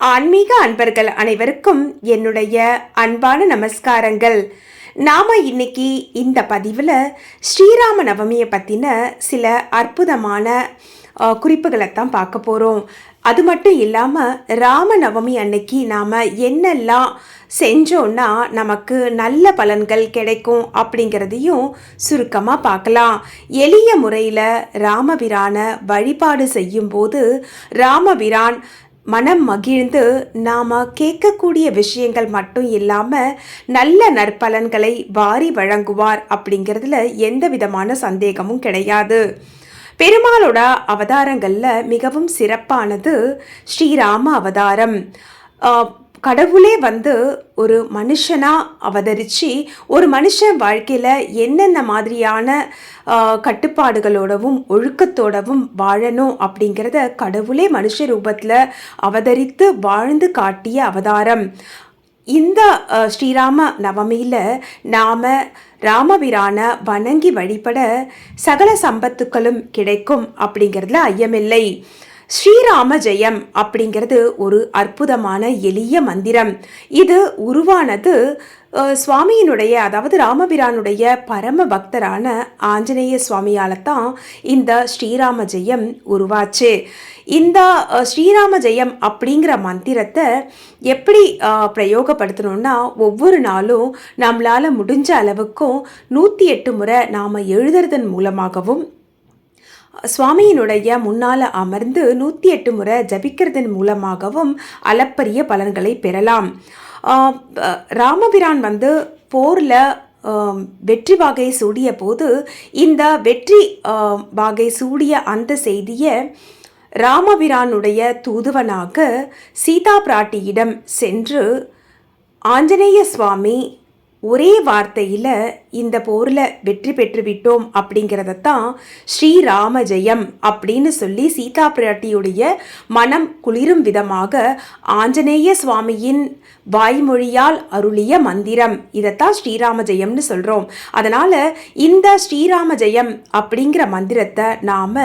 ஆன்மீக அன்பர்கள் அனைவருக்கும் என்னுடைய அன்பான நமஸ்காரங்கள். நாம இன்னைக்கு இந்த பதிவில் ஸ்ரீராம நவமியை பற்றின சில அற்புதமான குறிப்புகளை தான் பார்க்க போகிறோம் அது மட்டும் இல்லாமல் ராமநவமி அன்னைக்கு நாம் என்னெல்லாம் செஞ்சோன்னா நமக்கு நல்ல பலன்கள் கிடைக்கும் அப்படிங்கிறதையும் சுருக்கமாக பார்க்கலாம். எளிய முறையில் ராமபிரான வழிபாடு செய்யும்போது ராமபிரான் மனம் மகிழ்ந்து நாம் கேட்கக்கூடிய விஷயங்கள் மட்டும் இல்லாமல் நல்ல நற்பலன்களை வாரி வழங்குவார் அப்படிங்கிறதுல எந்த விதமான சந்தேகமும் கிடையாது. பெருமாளோட அவதாரங்களில் மிகவும் சிறப்பானது ஸ்ரீராம அவதாரம். கடவுளே வந்து ஒரு மனுஷனாக அவதரித்து ஒரு மனுஷன் வாழ்க்கையில் என்னென்ன மாதிரியான கட்டுப்பாடுகளோடவும் ஒழுக்கத்தோடவும் வாழணும் அப்படிங்கிறத கடவுளே மனுஷ ரூபத்தில் அவதரித்து வாழ்ந்து காட்டிய அவதாரம். இந்த ஸ்ரீராம நவமியில் நாம் ராமபிரான வணங்கி வழிபட சகல சம்பத்துக்களும் கிடைக்கும் அப்படிங்கிறதுல ஐயமில்லை. ஸ்ரீராம ஜெயம் அப்படிங்கிறது ஒரு அற்புதமான எளிய மந்திரம். இது உருவானது சுவாமியினுடைய அதாவது ராமபிரானுடைய பரம பக்தரான ஆஞ்சநேய சுவாமியால தான் இந்த ஸ்ரீராம ஜெயம் உருவாச்சு. இந்த ஸ்ரீராம ஜெயம் அப்படிங்கிற மந்திரத்தை எப்படி பிரயோகப்படுத்தணும்னா ஒவ்வொரு நாளும் நம்மளால் முடிஞ்ச அளவுக்கும் நூற்றி எட்டு முறை நாம் எழுதுறதன் மூலமாகவும் சுவாமியினுடைய முன்னால் அமர்ந்து நூற்றி எட்டு முறை ஜபிக்கிறதன் மூலமாகவும் அளப்பரிய பலன்களை பெறலாம். ராமபிரான் வந்து போரில் வெற்றி வாகை சூடிய போது இந்த வெற்றி வாகை சூடிய அந்த செய்தியை ராமபிரானுடைய தூதுவனாக சீதா பிராட்டியிடம் சென்று ஆஞ்சநேய சுவாமி ஒரே வார்த்தையில் இந்த போரில் வெற்றி பெற்று விட்டோம் அப்படிங்கிறதத்தான் ஸ்ரீராம ஜெயம் அப்படின்னு சொல்லி சீதா பிராட்டியுடைய மனம் குளிரும் விதமாக ஆஞ்சநேய சுவாமியின் வாய்மொழியால் அருளிய மந்திரம். இதைத்தான் ஸ்ரீராம ஜெயம்னு சொல்கிறோம் அதனால் இந்த ஸ்ரீராம ஜெயம் அப்படிங்கிற மந்திரத்தை நாம்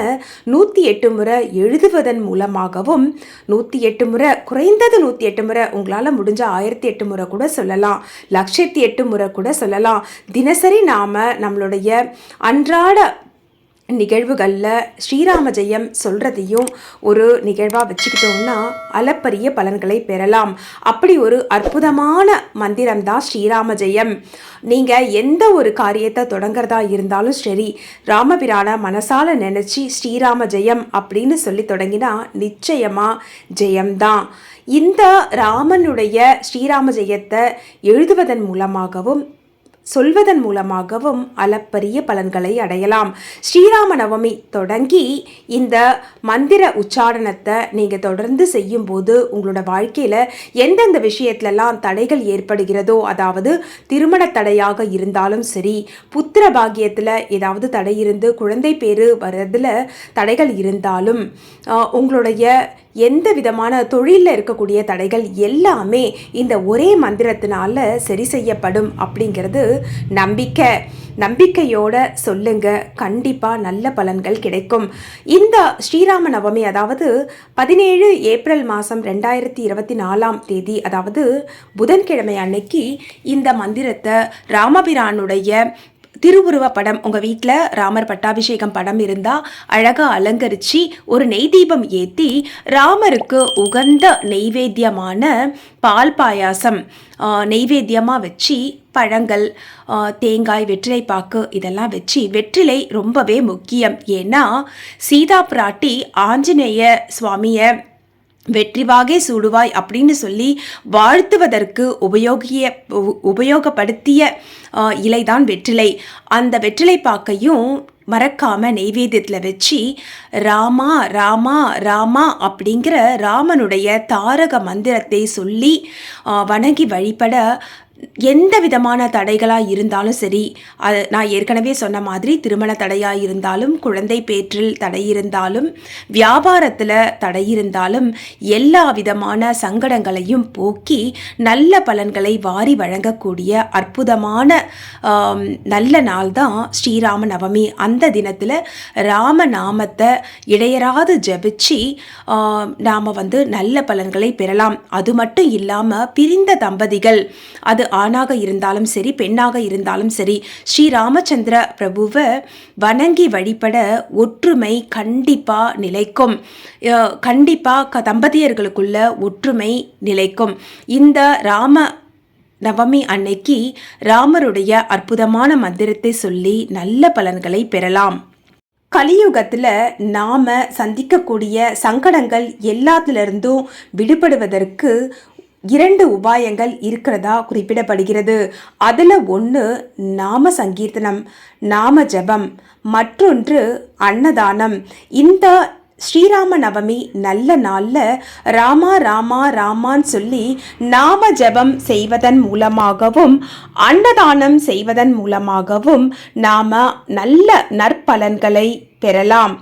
நூற்றி எட்டு முறை எழுதுவதன் மூலமாகவும் நூற்றி எட்டு முறை குறைந்தது நூற்றி எட்டு முறை உங்களால் முடிஞ்ச ஆயிரத்தி எட்டு முறை கூட சொல்லலாம். லட்சத்தி எட்டு முறை கூட சொல்லலாம். தினசரி நாம் நம்மளுடைய அன்றாட நிகழ்வுகளில் ஸ்ரீராம ஜெயம் சொல்கிறதையும் ஒரு நிகழ்வாக வச்சுக்கிட்டோம்னா அளப்பரிய பலன்களை பெறலாம். அப்படி ஒரு அற்புதமான மந்திரம் தான் ஸ்ரீராம ஜெயம். நீங்கள் எந்த ஒரு காரியத்தை தொடங்குறதா இருந்தாலும் சரி ராமபிரான மனசால் நினச்சி ஸ்ரீராம ஜெயம் அப்படின்னு சொல்லி தொடங்கினா நிச்சயமாக ஜெயம்தான். இந்த ராமனுடைய ஸ்ரீராம ஜெயத்தை எழுதுவதன் மூலமாகவும் சொல்வதன் மூலமாகவும் அளப்பரிய பலன்களை அடையலாம். ஸ்ரீராம நவமி தொடங்கி இந்த மந்திர உச்சாரணத்தை நீங்கள் தொடர்ந்து செய்யும்போது உங்களோட வாழ்க்கையில் எந்தெந்த விஷயத்துலலாம் தடைகள் ஏற்படுகிறதோ அதாவது திருமண தடையாக இருந்தாலும் சரி புத்திர பாகியத்தில் ஏதாவது தடை இருந்து குழந்தை பேரு வர்றதில் தடைகள் இருந்தாலும் உங்களுடைய எந்த விதமான தொழிலில் இருக்கக்கூடிய தடைகள் எல்லாமே இந்த ஒரே மந்திரத்தினால சரி செய்யப்படும் அப்படிங்கிறது நம்பிக்கை. நம்பிக்கையோட சொல்லுங்க. கண்டிப்பாக நல்ல பலன்கள் கிடைக்கும். இந்த ஸ்ரீராம நவமி அதாவது பதினேழு ஏப்ரல் மாதம் ரெண்டாயிரத்தி இருபத்தி நாலாம் தேதி அதாவது புதன்கிழமை அன்னைக்கு இந்த மந்திரத்தை ராமபிரானுடைய திருவுருவ படம் உங்கள் வீட்டில் ராமர் பட்டாபிஷேகம் படம் இருந்தால் அழகாக அலங்கரித்து ஒரு நெய் தீபம் ஏற்றி ராமருக்கு உகந்த நெய்வேத்தியமான பால் பாயாசம் நெய்வேத்தியமாக வச்சு பழங்கள் தேங்காய் வெற்றிலை பாக்கு இதெல்லாம் வச்சு வெற்றிலை ரொம்பவே முக்கியம். ஏன்னா சீதா பிராட்டி ஆஞ்சநேய சுவாமியை வெற்றிவாகை சூடுவாய் அப்படின்னு சொல்லி வாழ்த்துவதற்கு உபயோகிய உ- உபயோகப்படுத்திய இலைதான் வெற்றிலை. அந்த வெற்றிலை பாக்கையும் மறக்காம நெய்வேத்தியத்தில் வச்சு ராமா ராமா ராமா அப்படிங்கிற ராமனுடைய தாரக மந்திரத்தை சொல்லி வணங்கி வழிபட எந்த விதமான தடைகளாக இருந்தாலும் சரி அது நான் ஏற்கனவே சொன்ன மாதிரி திருமண தடையாக இருந்தாலும் குழந்தை பேற்றில் தடை இருந்தாலும் வியாபாரத்தில் தடை இருந்தாலும் எல்லா விதமான சங்கடங்களையும் போக்கி நல்ல பலன்களை வாரி வழங்கக்கூடிய அற்புதமான நல்ல நாள் தான் ஸ்ரீராம நவமி. அந்த தினத்தில் ராம நாமத்தை இடையராது ஜபிச்சு நாம் வந்து நல்ல பலன்களை பெறலாம். அது மட்டும் இல்லாமல் பிரிந்த தம்பதிகள் அது ஆணாக இருந்தாலும் சரி பெண்ணாக இருந்தாலும் சரி ஸ்ரீ ராமச்சந்திர பிரபுவை வணங்கி வழிபட ஒற்றுமை கண்டிப்பாக நிலைக்கும். கண்டிப்பாக க தம்பதியர்களுக்குள்ள ஒற்றுமை நிலைக்கும். இந்த ராம நவமி அன்னைக்கு ராமருடைய அற்புதமான மந்திரத்தை சொல்லி நல்ல பலன்களை பெறலாம். கலியுகத்தில் நாம் சந்திக்கக்கூடிய சங்கடங்கள் எல்லாத்திலிருந்தும் விடுபடுவதற்கு இரண்டு உபாயங்கள் இருக்கிறதா குறிப்பிடப்படுகிறது. அதில் ஒன்று நாம சங்கீர்த்தனம் நாம ஜபம் மற்றொன்று அன்னதானம். இந்த ஸ்ரீராம நவமி நல்ல நாளில் ராமா ராமா ராமான்னு சொல்லி நாம ஜெபம் செய்வதன் மூலமாகவும் அன்னதானம் செய்வதன் மூலமாகவும் நாம நல்ல நற்பலன்களை பெறலாம்.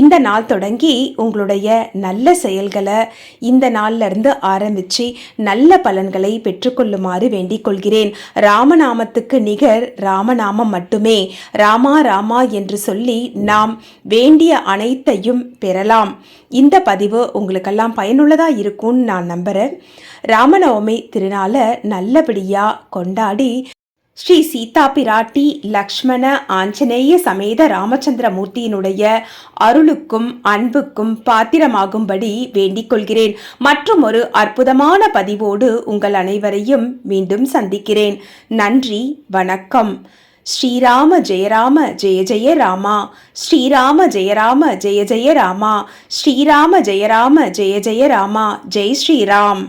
இந்த நாள் தொடங்கி உங்களுடைய நல்ல செயல்களை இந்த நாள்ல இருந்து ஆரம்பித்து நல்ல பலன்களை பெற்றுக்கொள்ளுமாறு வேண்டிக் கொள்கிறேன். ராமநாமத்துக்கு நிகர் ராமநாமம் மட்டுமே. ராமா ராமா என்று சொல்லி நாம் வேண்டிய அனைத்தையும் பெறலாம். இந்த பதிவு உங்களுக்கெல்லாம் பயனுள்ளதாக இருக்கும்னு நான் நம்புகிறேன் ராமநவமி திருநாளை நல்லபடியாக கொண்டாடி ஸ்ரீ சீதா பிராட்டி லக்ஷ்மண ஆஞ்சநேய சமேத ராமச்சந்திர மூர்த்தியினுடைய அருளுக்கும் அன்புக்கும் பாத்திரமாகும்படி வேண்டிக் கொள்கிறேன். மற்றும் ஒரு அற்புதமான பதிவோடு உங்கள் அனைவரையும் மீண்டும் சந்திக்கிறேன். நன்றி வணக்கம். ஸ்ரீராம ஜெயராம ஜெய ஜெய ராமா. ஸ்ரீராம ஜெயராம ஜெய ஜெய ராமா. ஸ்ரீராம ஜெயராம ஜெய ஜெய ராமா. ஜெய் ஸ்ரீராம்.